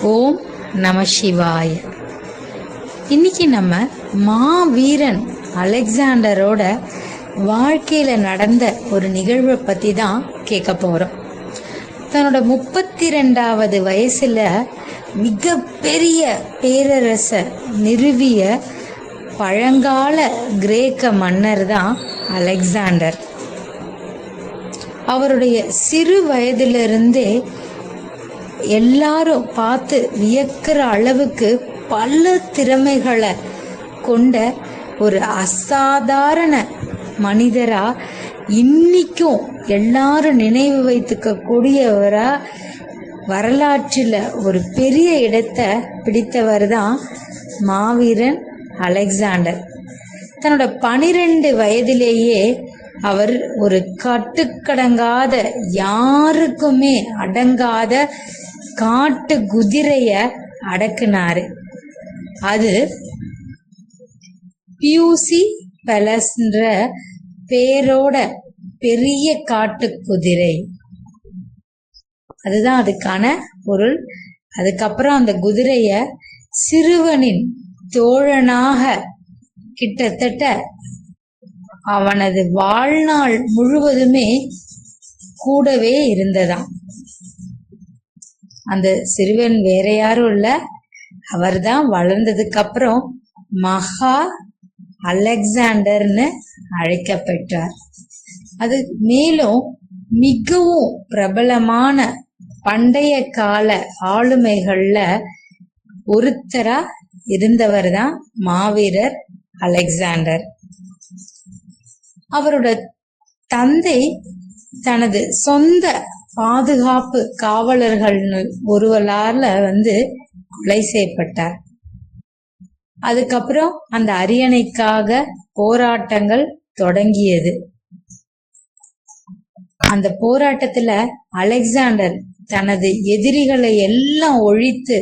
ஓம் நம சிவாய. இன்னைக்கு நம்ம மாவீரன் அலெக்சாண்டரோட வாழ்க்கையில நடந்த ஒரு நிகழ்வை பத்தி தான் கேட்க போறோம். தன்னோட முப்பத்தி ரெண்டாவது வயசுல மிகப்பெரிய பேரரசை நிறுவிய பழங்கால கிரேக்க மன்னர் தான் அலெக்சாண்டர். அவருடைய சிறு வயதிலிருந்தே எல்லாரும் பார்த்து வியக்கிற அளவுக்கு பல திறமைகளை கொண்ட ஒரு அசாதாரண மனிதரா இன்னைக்கும் எல்லாரும் நினைவு வைத்துக்க கூடியவரா வரலாற்றில் ஒரு பெரிய இடத்தை பிடித்தவர் தான் மாவீரன் அலெக்சாண்டர். தன்னோட பனிரெண்டு வயதிலேயே அவர் ஒரு கட்டுக்கடங்காத யாருக்குமே அடங்காத காட்டு குதிரைய அடக்குனாரு. அது பியூசி பெலஸ்ன்ற பேரோட பெரிய காட்டு குதிரை. அதுதான் அதுக்கான பொருள். அதுக்கப்புறம் அந்த குதிரைய சிறுவனின் தோழனாக கிட்டத்தட்ட அவனது வாழ்நாள் முழுவதுமே கூடவே இருந்ததாம். அந்த சிறுவன் வேற யாரும் இல்ல. அவர்தான் வளர்ந்ததுக்கு அப்புறம் மகா அலெக்சாண்டர்னு அழைக்கப்பட்டார். அது மேலும் மிகவும் பிரபலமான பண்டைய கால ஆளுமைகள்ல ஒருத்தரா இருந்தவர் தான் மாவீரர் அலெக்சாண்டர். அவரோட தந்தை தனது சொந்த பாதுகாப்பு காவலர்கள் ஒருவரால வந்து கொலை செய்யப்பட்டார். அதுக்கப்புறம் அந்த அரியணைக்காக போராட்டங்கள் தொடங்கியது. அந்த போராட்டத்துல அலெக்சாண்டர் தனது எதிரிகளை எல்லாம் ஒழித்து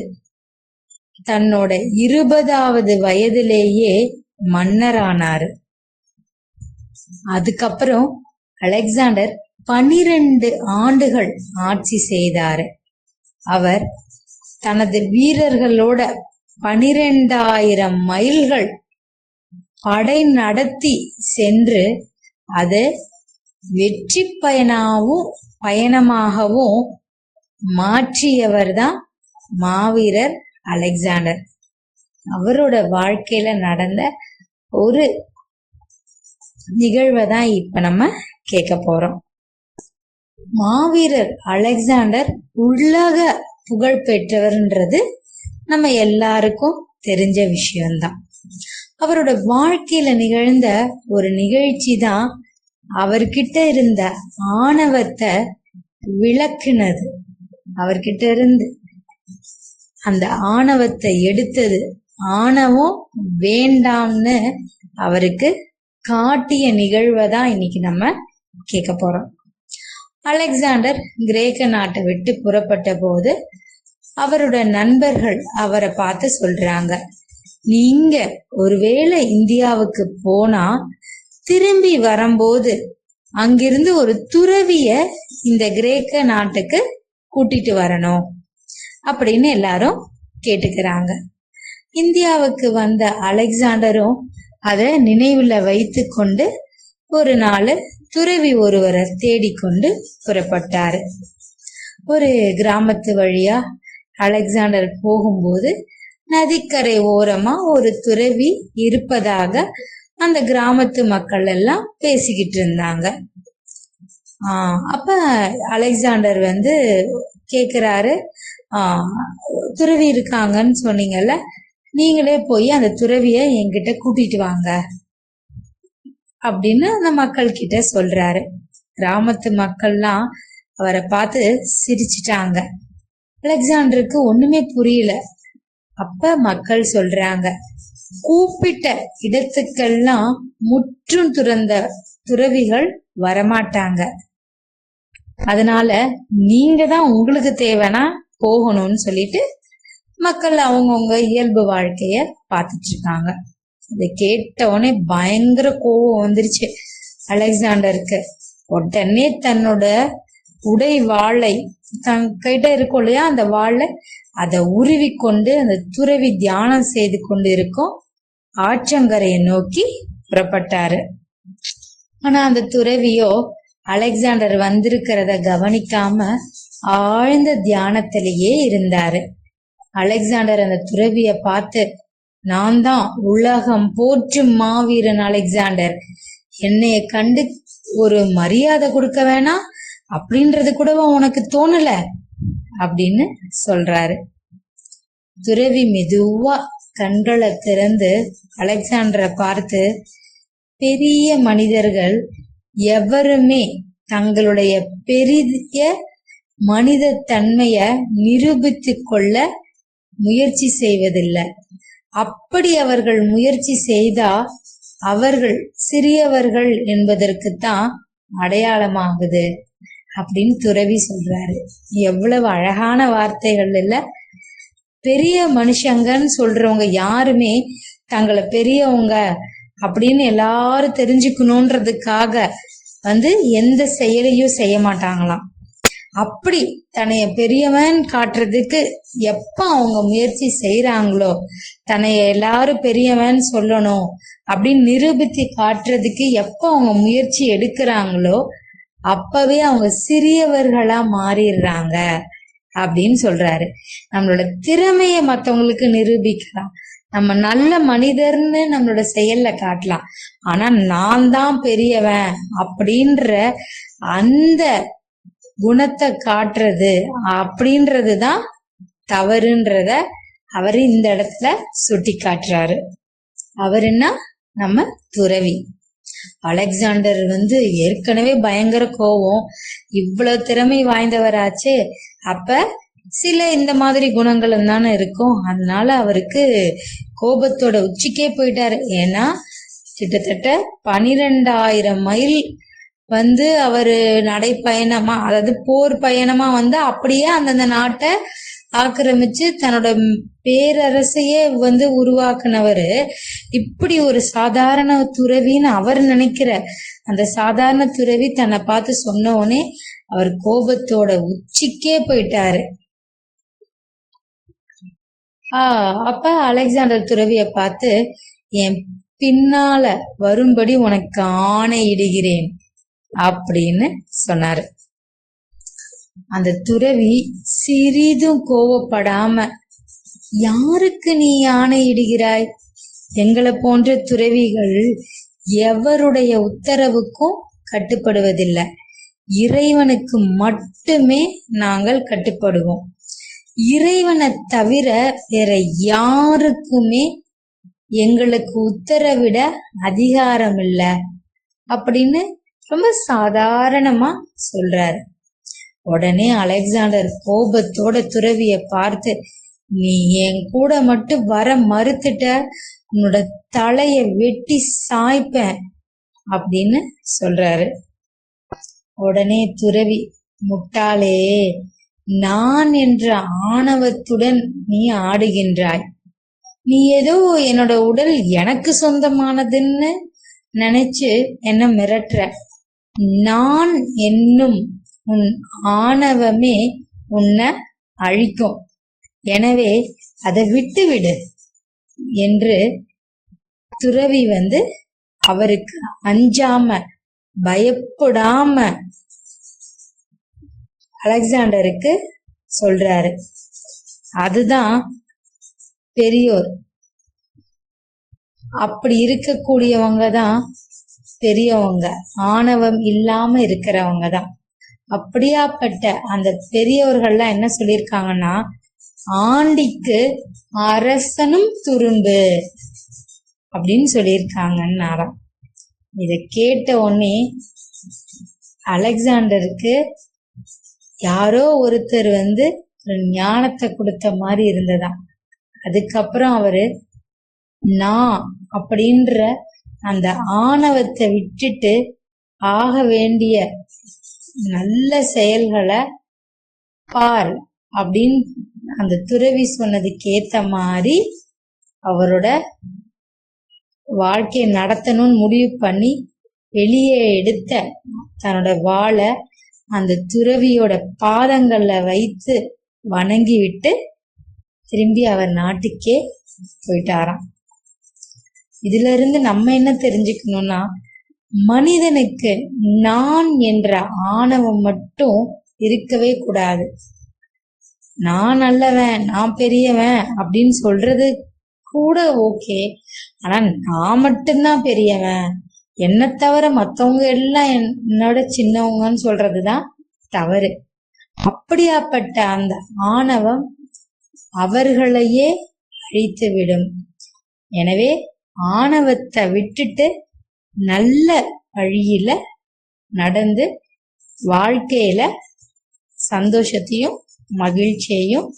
தன்னோட இருபதாவது வயதிலேயே மன்னரானாரு. அதுக்கப்புறம் அலெக்சாண்டர் பனிரெண்டு ஆண்டுகள் ஆட்சி செய்தாரு. அவர் தனது வீரர்களோட பனிரெண்டாயிரம் மைல்கள் படை நடத்தி சென்று அது வெற்றி பயனாவும் பயணமாகவும் மாற்றியவர் தான் மாவீரர் அலெக்சாண்டர். அவரோட வாழ்க்கையில நடந்த ஒரு நிகழ்வை தான் இப்ப நம்ம கேட்க போறோம். மாவீரர் அலெக்சாண்டர் உலக புகழ் பெற்றவர்ன்றது நம்ம எல்லாருக்கும் தெரிஞ்ச விஷயம்தான். அவரோட வாழ்க்கையில நிகழ்ந்த ஒரு நிகழ்ச்சி தான் அவர்கிட்ட இருந்த ஆணவத்தை விளக்குனது. அவர்கிட்ட இருந்து அந்த ஆணவத்தை எடுத்தது ஆணவம் வேண்டாம்னு அவருக்கு காட்டிய நிகழ்வை தான் இன்னைக்கு நம்ம கேட்க போறோம். அலெக்சாண்டர் கிரேக்க நாட்டை விட்டு புறப்பட்ட போது அவரோட நண்பர்கள் அவரை பார்த்து சொல்றாங்க நீங்க ஒருவேளை இந்தியாவுக்கு போனா திரும்பி வரும்போது அங்கிருந்து ஒரு துறவிய இந்த கிரேக்க நாட்டுக்கு கூட்டிட்டு வரணும் அப்படின்னு எல்லாரும் கேட்டுக்கிறாங்க. இந்தியாவுக்கு வந்த அலெக்சாண்டரும் அதை நினைவுல வைத்து கொண்டு ஒரு நாள் துறவி ஒருவரை தேடிக்கொண்டு புறப்பட்டார். ஒரு கிராமத்து வழியா அலெக்சாண்டர் போகும்போது நதிக்கரை ஓரமா ஒரு துறவி இருப்பதாக அந்த கிராமத்து மக்கள் எல்லாம் பேசிக்கிட்டு இருந்தாங்க. ஆஹ் அப்ப அலெக்சாண்டர் வந்து கேக்குறாரு ஆஹ் துறவி இருக்காங்கன்னு சொன்னீங்கல்ல நீங்களே போய் அந்த துறவிய என்கிட்ட கூட்டிட்டு வாங்க. அப்படின்னு அந்த மக்கள் கிட்ட சொல்றாரு. கிராமத்து மக்கள்லாம் அவரை பார்த்து சிரிச்சிட்டாங்க. அலெக்சாண்டருக்கு ஒண்ணுமே புரியல. அப்ப மக்கள் சொல்றாங்க கூப்பிட்ட இடத்துக்கெல்லாம் முற்றும் துறந்த துறவிகள் வரமாட்டாங்க. அதனால நீங்க தான் உங்களுக்கு தேவைன்னா போகணும்னு சொல்லிட்டு மக்கள் அவங்கவுங்க இயல்பு வாழ்க்கைய பார்த்துட்டு இருக்காங்க. இதை கேட்ட உடனே பயங்கர கோவம் வந்துருச்சு. அலெக்சாண்டருக்கு. உடனே தன்னோட உடை வாழை தன் கிட்ட இருக்கும் இல்லையா அந்த வாழை அதை உருவி கொண்டு அந்த துறவி தியானம் செய்து கொண்டு இருக்கும் ஆற்றங்கரையை நோக்கி புறப்பட்டாரு. ஆனா அந்த துறவியோ அலெக்சாண்டர் வந்திருக்கிறத கவனிக்காம ஆழ்ந்த தியானத்திலேயே இருந்தாரு. அலெக்சாண்டர் அந்த துறவிய பார்த்து நான் தான் உலகம் போற்றும் மாவீரன் அலெக்சாண்டர். என்னைய கண்டு ஒரு மரியாதை கொடுக்க வேணாம் அப்படின்றது கூடவா உனக்கு தோணல? அப்படின்னு சொல்றாரு. துறவி மெதுவா கண்களை திறந்து அலெக்சாண்டரை பார்த்து பெரிய மனிதர்கள் எவருமே தங்களுடைய பெரிய மனித தன்மைய நிரூபித்து கொள்ள முயற்சி செய்வதில்லை. அப்படி அவர்கள் முயற்சி செய்தா அவர்கள் சிறியவர்கள் என்பதற்குத்தான் அடையாளமாகுது அப்படின்னு துறவி சொல்றாரு. எவ்வளவு அழகான வார்த்தைகள் இல்ல. பெரிய மனுஷங்கன்னு சொல்றவங்க யாருமே தங்களை பெரியவங்க அப்படின்னு எல்லாரும் தெரிஞ்சுக்கணுன்றதுக்காக வந்து எந்த செயலையும் செய்ய மாட்டாங்களாம். அப்படி தன்னைய பெரியவன் காட்டுறதுக்கு எப்ப அவங்க முயற்சி செய்யறாங்களோ தன்னைய எல்லாரும் பெரியவன் சொல்லணும் அப்படின்னு நிரூபித்து காட்டுறதுக்கு எப்ப அவங்க முயற்சி எடுக்கிறாங்களோ அப்பவே அவங்க சிறியவர்களா மாறிடுறாங்க அப்படின்னு சொல்றாரு. நம்மளோட திறமைய மத்தவங்களுக்கு நிரூபிக்கலாம். நம்ம நல்ல மனிதர்னு நம்மளோட செயல்ல காட்டலாம். ஆனா நான் தான் பெரியவன் அப்படின்ற அந்த குணத்தை காட்டுறது அப்படின்றது தான் தவறுன்றத அவர் இந்த இடத்துல சுட்டி காட்டுறாரு அவர் என்ன? நம்ம துறவி. அலெக்சாண்டர் வந்து ஏற்கனவே பயங்கர கோவம். இவ்வளவு திறமை வாய்ந்தவராச்சே. அப்ப சில இந்த மாதிரி குணங்களும் தானே இருக்கும். அதனால அவருக்கு கோபத்தோட உச்சிக்கே போயிட்டாரு. ஏன்னா கிட்டத்தட்ட பனிரெண்டாயிரம் மைல் வந்து அவரு நடைப்பயணமா அதாவது போர் பயணமா வந்து அப்படியே அந்தந்த நாட்டை ஆக்கிரமிச்சு தன்னோட பேரரசையே வந்து உருவாக்குனவரு. இப்படி ஒரு சாதாரண துறவின்னு அவர் நினைக்கிற அந்த சாதாரண துறவி தன்னை பார்த்து சொன்ன உடனே அவர் கோபத்தோட உச்சிக்கே போயிட்டாரு. ஆஹ் அப்ப அலெக்சாண்டர் துறவிய பார்த்து என் பின்னால வரும்படி உனக்கு ஆணை இடுகிறேன் அப்படின்னு சொன்னாரு. அந்த துறவி சிறிதும் கோவப்படாம யாருக்கு நீ ஆணையிடுகிறாய்? எங்களை போன்ற துறவிகள் எவருடைய உத்தரவுக்கும் கட்டுப்படுவதில்லை. இறைவனுக்கு மட்டுமே நாங்கள் கட்டுப்படுவோம். இறைவனை தவிர வேற யாருக்குமே எங்களுக்கு உத்தரவிட அதிகாரம் இல்லை அப்படின்னு ரொம்ப சாதாரணமா சொல்றாரு. உடனே அலெக்சாண்டர் கோபத்தோட துறவிய பார்த்து நீ என் கூட மட்டும் வர மறுத்துட்ட? உன்னோட தலைய வெட்டி சாய்ப்பேன் அப்படின்னு சொல்றாரு. உடனே துறவி முட்டாளே நான் என்ற ஆணவத்துடன் நீ ஆடுகின்றாய். நீ ஏதோ என்னோட உடல் எனக்கு சொந்தமானதுன்னு நினைச்சு என்ன மிரட்டுற? நான் என்னும் உன் ஆணவமே உன்னை அழிக்கும். எனவே அதை விட்டு விடு என்று துறவி வந்து அவருக்கு அஞ்சாம பயப்படாம அலெக்சாண்டருக்கு சொல்றாரு. அதுதான் பெரியோர். அப்படி இருக்கக்கூடியவங்க தான் பெரியவங்க ஆணவம் இல்லாம இருக்கிறவங்க தான். அப்படியாப்பட்ட அந்த பெரியவர்கள்லாம் என்ன சொல்லியிருக்காங்கன்னா ஆண்டிக்கு அரசனும் துரும்பு அப்படின்னு சொல்லியிருக்காங்கன்னாராம் இத கேட்ட உடனே அலெக்சாண்டருக்கு யாரோ ஒருத்தர் வந்து ஒரு ஞானத்தை கொடுத்த மாதிரி இருந்ததாம். அதுக்கப்புறம் அவரு நான் அப்படின்ற அந்த ஆணவத்தை விட்டுட்டு ஆக வேண்டிய நல்ல செயல்களை பார் அப்படின்னு அந்த துறவி சொன்னதுக்கு ஏத்த மாதிரி அவரோட வாழ்க்கையை நடத்தணும்னு முடிவு பண்ணி வெளியே எடுத்த தன்னோட வாழை அந்த துறவியோட பாதங்கள்ல வைத்து வணங்கி விட்டு திரும்பி அவர் நாட்டுக்கே போயிட்டாராம். இதுல இருந்து நம்ம என்ன தெரிஞ்சுக்கணும்னா மனிதனுக்கு நான் என்ற ஆணவம் மட்டும் இருக்கவே கூடாது. நான் நல்லவன் நான் பெரியவன் அப்படின்னு சொல்றது கூட ஓகே. ஆனா நான் மட்டும்தான் பெரியவன். என்னை தவிர மத்தவங்க எல்லாம் என்னோட சின்னவங்கன்னு சொல்றதுதான் தவறு. அப்படியாப்பட்ட அந்த ஆணவம் அவர்களையே அழித்து விடும் எனவே ஆணவத்தை விட்டுட்டு நல்ல வழியில நடந்து வாழ்க்கையில சந்தோஷத்தையும் மகிழ்ச்சியையும்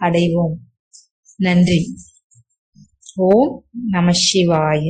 அடைவோம். நன்றி. ஓம் நம சிவாய.